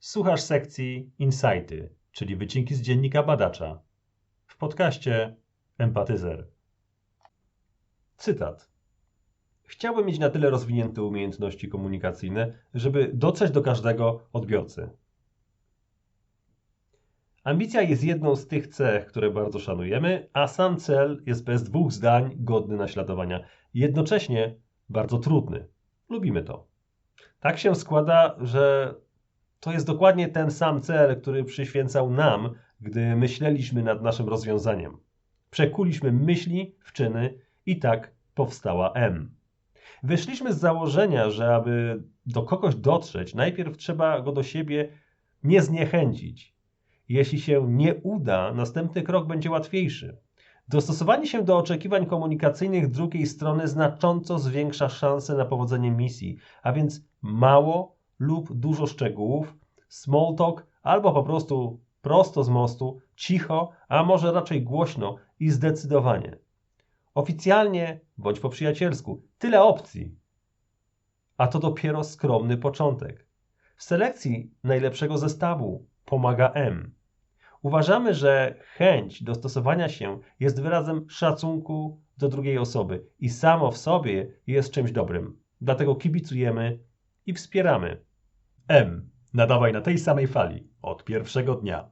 Słuchasz sekcji Insighty, czyli wycinki z dziennika badacza. W podcaście Empatyzer. Cytat. Chciałbym mieć na tyle rozwinięte umiejętności komunikacyjne, żeby dotrzeć do każdego odbiorcy. Ambicja jest jedną z tych cech, które bardzo szanujemy, a sam cel jest bez dwóch zdań godny naśladowania. Jednocześnie bardzo trudny. Lubimy to. Tak się składa, że to jest dokładnie ten sam cel, który przyświęcał nam, gdy myśleliśmy nad naszym rozwiązaniem. Przekuliśmy myśli w czyny i tak powstała M. Wyszliśmy z założenia, że aby do kogoś dotrzeć, najpierw trzeba go do siebie nie zniechęcić. Jeśli się nie uda, następny krok będzie łatwiejszy. Dostosowanie się do oczekiwań komunikacyjnych drugiej strony znacząco zwiększa szanse na powodzenie misji, a więc mało lub dużo szczegółów, small talk albo po prostu prosto z mostu, cicho, a może raczej głośno i zdecydowanie. Oficjalnie bądź po przyjacielsku, tyle opcji. A to dopiero skromny początek. W selekcji najlepszego zestawu pomaga M. Uważamy, że chęć dostosowania się jest wyrazem szacunku do drugiej osoby i samo w sobie jest czymś dobrym. Dlatego kibicujemy i wspieramy. M. Nadawaj na tej samej fali od pierwszego dnia.